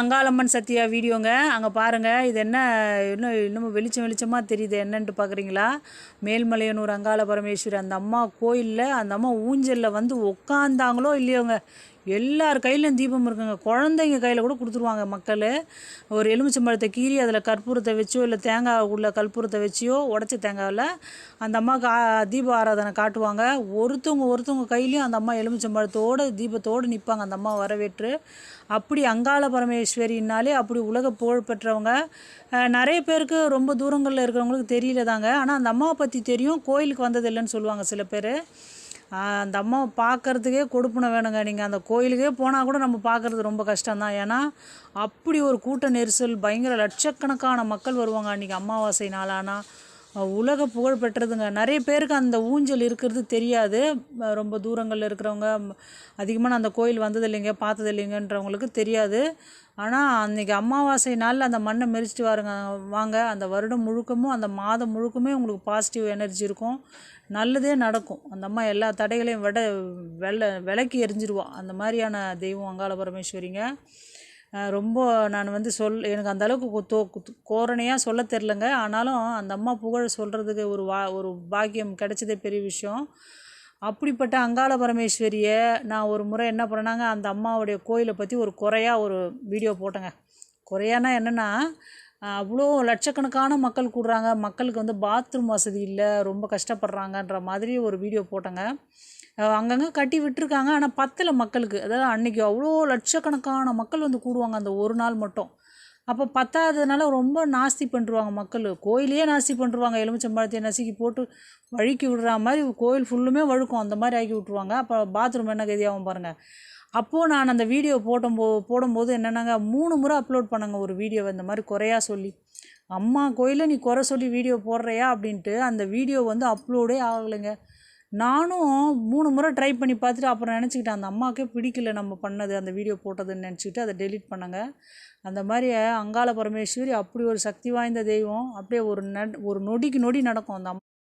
அங்காளம்மன் சத்யா வீடியோங்க. அங்கே பாருங்கள் இது என்ன இன்னும் இன்னமும் வெளிச்சம் வெளிச்சமாக தெரியுது. என்னன்ட்டு பார்க்குறீங்களா மேல்மலையனூர் அங்காள பரமேஸ்வரி அந்த அம்மா கோயிலில் அந்த அம்மா ஊஞ்சலில் வந்து உக்காந்தாங்களோ இல்லையோங்க. எல்லார் கையிலும் தீபம் இருக்குங்க. குழந்தைங்க கையில் கூட கொடுத்துருவாங்க மக்கள். ஒரு எலுமிச்சம்பழத்தை கீறி அதில் கற்பூரத்தை வச்சோ இல்லை தேங்காய் உள்ள கற்பூரத்தை வச்சியோ உடச்ச தேங்காயில் அந்த அம்மாவுக்கு தீப ஆராதனை காட்டுவாங்க. ஒருத்தவங்க ஒருத்தவங்க கையிலையும் அந்த அம்மா எலுமிச்சம்பழத்தோடு தீபத்தோடு நிற்பாங்க அந்த அம்மா வரவேற்று அப்படி அங்காள பரமேஸ்வரினாலே அப்படி உலக புகழ் பெற்றவங்க. நிறைய பேருக்கு ரொம்ப தூரங்களில் இருக்கிறவங்களுக்கு தெரியல தாங்க ஆனால் அந்த அம்மாவை பற்றி தெரியும். கோயிலுக்கு வந்தது இல்லைன்னு சொல்லுவாங்க சில பேர். அந்த அம்மாவை பார்க்கறதுக்கே கொடுப்பினை வேணுங்க. நீங்கள் அந்த கோயிலுக்கே போனால் கூட நம்ம பார்க்கறது ரொம்ப கஷ்டம்தான். ஏன்னா அப்படி ஒரு கூட்ட நெரிசல் பயங்கர லட்சக்கணக்கான மக்கள் வருவாங்க அன்றைக்கி அமாவாசை நாளானா. உலக புகழ் பெற்றதுங்க. நிறைய பேருக்கு அந்த ஊஞ்சல் இருக்கிறது தெரியாது. ரொம்ப தூரங்களில் இருக்கிறவங்க அதிகமாக நான் அந்த கோயில் வந்தது இல்லைங்க பார்த்தது இல்லைங்கன்றவங்களுக்கு தெரியாது. ஆனால் அன்றைக்கி அமாவாசை நாளில் அந்த மண்ணை மெரிச்சிட்டு வாருங்க வாங்க. அந்த வருடம் முழுக்கமும் அந்த மாதம் முழுக்கமே உங்களுக்கு பாசிட்டிவ் எனர்ஜி இருக்கும். நல்லதே நடக்கும். அந்த அம்மா எல்லா தடைகளையும் விட வெள்ள விளக்கி எரிஞ்சிருவா. அந்த மாதிரியான தெய்வம் அங்காள பரமேஸ்வரிங்க. ரொம்ப நான் வந்து சொல் எனக்கு அந்தளவுக்கு தோ கோரணையாக சொல்ல தெரிலங்க ஆனாலும் அந்த அம்மா புகழ் சொல்கிறதுக்கு ஒரு வா ஒரு பாக்கியம் கிடைச்சதே பெரிய விஷயம். அப்படிப்பட்ட அங்காள பரமேஸ்வரியை நான் ஒரு முறை என்ன பண்ணேனாங்க அந்த அம்மாவுடைய கோயிலை பற்றி ஒரு குறையாக ஒரு வீடியோ போட்டேங்க. குறையானா என்னென்னா அவ்வளோ லட்சக்கணக்கான மக்கள் கூடுறாங்க. மக்களுக்கு வந்து பாத்ரூம் வசதி இல்லை. ரொம்ப கஷ்டப்படுறாங்கன்ற மாதிரி ஒரு வீடியோ போட்டேங்க. அங்கங்கே கட்டி விட்டுருக்காங்க. ஆனால் பத்தல மக்களுக்கு. அதாவது அன்னைக்கு அவ்வளோ லட்சக்கணக்கான மக்கள் வந்து கூடுவாங்க அந்த ஒரு நாள் மட்டும். அப்போ பத்தாததுனால ரொம்ப நாஸ்தி பண்ணிருவாங்க மக்கள். கோயிலையே நாஸ்தி பண்ணிருவாங்க எலுமிச்சம்பழத்தை நசுக்கி போட்டு வழுக்கி விடுற மாதிரி கோயில் ஃபுல்லுமே வழுக்கும். அந்த மாதிரி ஆக்கி விட்ருவாங்க அப்போ பாத்ரூம் என்ன கதியாகும் பாருங்கள் அப்போது நான் அந்த வீடியோ போடும்போ போடும்போது என்னென்னாங்க மூணு முறை அப்லோட் பண்ணுங்க ஒரு வீடியோ இந்த மாதிரி குறையா சொல்லி. அம்மா கோயிலில் நீ குறை சொல்லி வீடியோ போடுறியா அப்படின்ட்டு அந்த வீடியோ வந்து அப்லோடே ஆகலைங்க. நானும் மூணு முறை ட்ரை பண்ணி பார்த்துட்டு அப்புறம் நினச்சிக்கிட்டேன் அந்த அம்மாவுக்கே பிடிக்கல நம்ம பண்ணது அந்த வீடியோ போட்டதுன்னு நினச்சிக்கிட்டு அதை டெலீட் பண்ணாங்க. அந்த மாதிரி அங்காள பரமேஸ்வரி அப்படி ஒரு சக்தி வாய்ந்த தெய்வம் அப்படியே ஒரு நட் ஒரு நொடிக்கு நொடி நடக்கும் அந்த அம்மா.